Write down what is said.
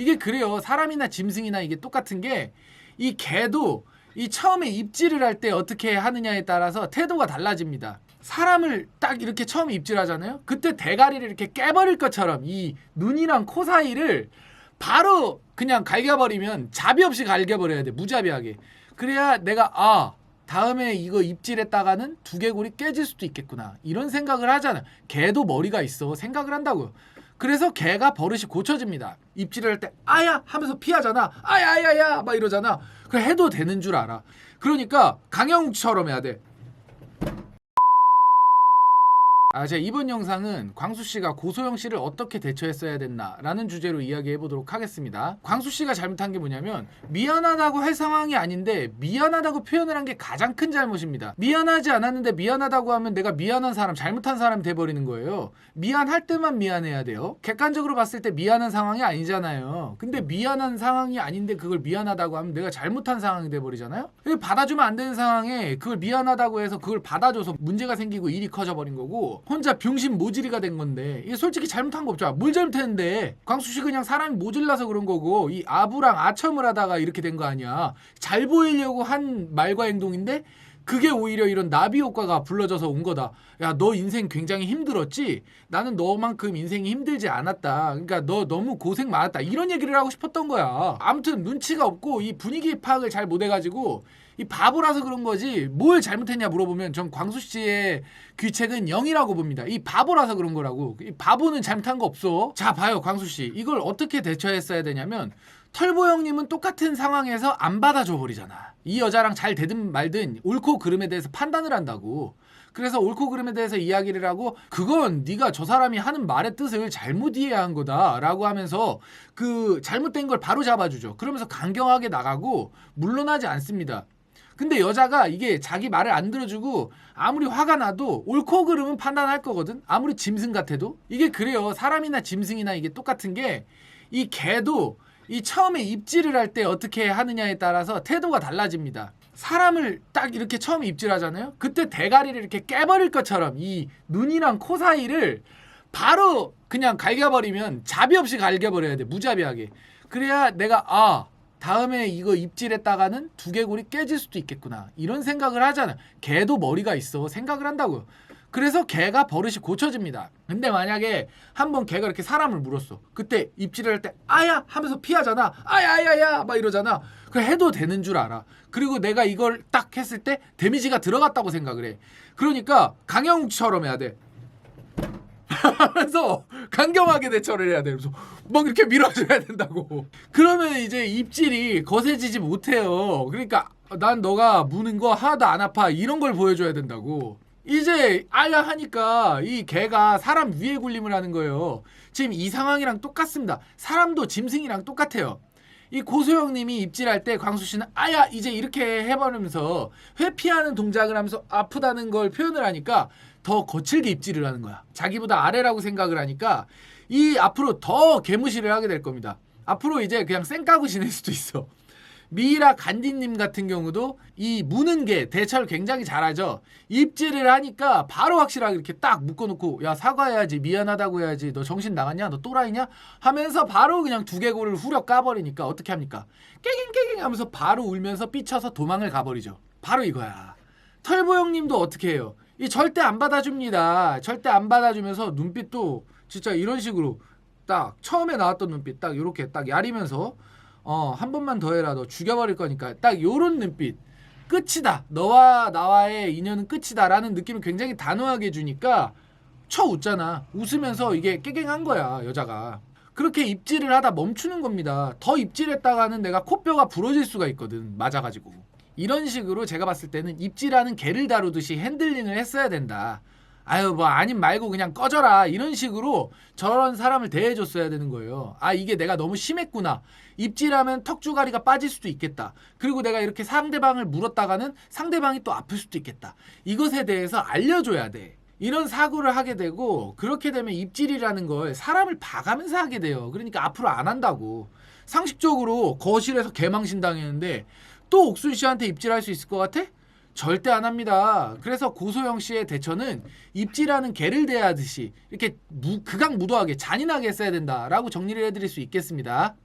이게 그래요. 사람이나 짐승이나 이게 똑같은 게 이 개도 이 처음에 입질을 할 때 어떻게 하느냐에 따라서 태도가 달라집니다. 사람을 딱 이렇게 처음에 입질하잖아요. 그때 대가리를 이렇게 깨버릴 것처럼 이 눈이랑 코 사이를 바로 그냥 갈겨버리면 자비 없이 갈겨버려야 돼. 무자비하게. 그래야 내가 아 다음에 이거 입질했다가는 두개골이 깨질 수도 있겠구나. 이런 생각을 하잖아. 개도 머리가 있어. 생각을 한다고요. 그래서 개가 버릇이 고쳐집니다. 입질을 할 때 아야 하면서 피하잖아. 아야야야 막 이러잖아. 그 해도 되는 줄 알아. 그러니까 강영욱처럼 해야 돼. 아, 제가 이번 영상은 광수 씨가 고소영 씨를 어떻게 대처했어야 됐나라는 주제로 이야기해 보도록 하겠습니다. 광수 씨가 잘못한 게 뭐냐면 미안하다고 할 상황이 아닌데 미안하다고 표현을 한 게 가장 큰 잘못입니다. 미안하지 않았는데 미안하다고 하면 내가 미안한 사람, 잘못한 사람이 돼 버리는 거예요. 미안할 때만 미안해야 돼요. 객관적으로 봤을 때 미안한 상황이 아니잖아요. 근데 미안한 상황이 아닌데 그걸 미안하다고 하면 내가 잘못한 상황이 돼 버리잖아요. 받아주면 안 되는 상황에 그걸 미안하다고 해서 그걸 받아줘서 문제가 생기고 일이 커져 버린 거고 혼자 병신 모질이가 된 건데 이게 솔직히 잘못한 거 없죠. 뭘 잘못했는데 광수 씨 그냥 사람이 모질라서 그런 거고 이 아부랑 아첨을 하다가 이렇게 된 거 아니야. 잘 보이려고 한 말과 행동인데 그게 오히려 이런 나비 효과가 불러져서 온 거다. 야, 너 인생 굉장히 힘들었지? 나는 너만큼 인생이 힘들지 않았다. 그러니까 너 너무 고생 많았다. 이런 얘기를 하고 싶었던 거야. 아무튼 눈치가 없고 이 분위기 파악을 잘 못 해가지고 이 바보라서 그런 거지 뭘 잘못했냐 물어보면 전 광수 씨의 귀책은 0이라고 봅니다. 이 바보라서 그런 거라고. 이 바보는 잘못한 거 없어. 자, 봐요, 광수 씨. 이걸 어떻게 대처했어야 되냐면 털보 형님은 똑같은 상황에서 안 받아줘 버리잖아. 이 여자랑 잘 되든 말든 옳고 그름에 대해서 판단을 한다고. 그래서 옳고 그름에 대해서 이야기를 하고 그건 네가 저 사람이 하는 말의 뜻을 잘못 이해한 거다라고 하면서 그 잘못된 걸 바로 잡아주죠. 그러면서 강경하게 나가고 물러나지 않습니다. 근데 여자가 이게 자기 말을 안 들어주고 아무리 화가 나도 옳고 그름은 판단할 거거든. 아무리 짐승 같아도 이게 그래요. 사람이나 짐승이나 이게 똑같은 게 이 개도 이 처음에 입질을 할 때 어떻게 하느냐에 따라서 태도가 달라집니다. 사람을 딱 이렇게 처음에 입질하잖아요. 그때 대가리를 이렇게 깨버릴 것처럼 이 눈이랑 코 사이를 바로 그냥 갈겨버리면 자비 없이 갈겨버려야 돼. 무자비하게. 그래야 내가 아 다음에 이거 입질했다가는 두개골이 깨질 수도 있겠구나. 이런 생각을 하잖아. 개도 머리가 있어. 생각을 한다고요. 그래서 개가 버릇이 고쳐집니다. 근데 만약에 한 번 개가 이렇게 사람을 물었어. 그때 입질을 할 때 아야 하면서 피하잖아. 아야야야 막 이러잖아. 그 해도 되는 줄 알아. 그리고 내가 이걸 딱 했을 때 데미지가 들어갔다고 생각을 해. 그러니까 강영욱처럼 해야 돼. 하면서 강경하게 대처를 해야 돼. 그래서 막 이렇게 밀어줘야 된다고. 그러면 이제 입질이 거세지지 못해요. 그러니까 난 너가 무는 거 하나도 안 아파 이런 걸 보여줘야 된다고. 이제 아야 하니까 이 개가 사람 위에 굴림을 하는 거예요. 지금 이 상황이랑 똑같습니다. 사람도 짐승이랑 똑같아요. 이 고소영님이 입질할 때 광수 씨는 아야 이제 이렇게 해버리면서 회피하는 동작을 하면서 아프다는 걸 표현을 하니까 더 거칠게 입질을 하는 거야. 자기보다 아래라고 생각을 하니까 이 앞으로 더 개무시를 하게 될 겁니다. 앞으로 이제 그냥 쌩까고 지낼 수도 있어. 미이라 간디님 같은 경우도 이 무는 게 대처를 굉장히 잘하죠. 입질을 하니까 바로 확실하게 이렇게 딱 묶어놓고 야 사과해야지 미안하다고 해야지 너 정신 나갔냐 너 또라이냐 하면서 바로 그냥 두개골을 후려 까버리니까 어떻게 합니까? 깨갱깨갱 하면서 바로 울면서 삐쳐서 도망을 가버리죠. 바로 이거야. 털보 형님도 어떻게 해요? 이 절대 안 받아줍니다. 절대 안 받아주면서 눈빛도 진짜 이런 식으로 딱 처음에 나왔던 눈빛 딱 이렇게 딱 야리면서 어 한 번만 더 해라. 너 죽여버릴 거니까. 딱 요런 눈빛. 끝이다. 너와 나와의 인연은 끝이다 라는 느낌을 굉장히 단호하게 주니까 쳐 웃잖아. 웃으면서 이게 깨갱한 거야 여자가. 그렇게 입질을 하다 멈추는 겁니다. 더 입질했다가는 내가 코뼈가 부러질 수가 있거든 맞아가지고. 이런 식으로 제가 봤을 때는 입질하는 개를 다루듯이 핸들링을 했어야 된다. 아유 뭐 아님 말고 그냥 꺼져라 이런 식으로 저런 사람을 대해줬어야 되는 거예요. 아 이게 내가 너무 심했구나. 입질하면 턱주가리가 빠질 수도 있겠다. 그리고 내가 이렇게 상대방을 물었다가는 상대방이 또 아플 수도 있겠다. 이것에 대해서 알려줘야 돼. 이런 사고를 하게 되고 그렇게 되면 입질이라는 걸 사람을 봐가면서 하게 돼요. 그러니까 앞으로 안 한다고. 상식적으로 거실에서 개망신 당했는데 또 옥순 씨한테 입질할 수 있을 것 같아? 절대 안 합니다. 그래서 고소영 씨의 대처는 입질하는 개를 대하듯이 이렇게 무, 극악무도하게 잔인하게 했어야 된다라고 정리를 해드릴 수 있겠습니다.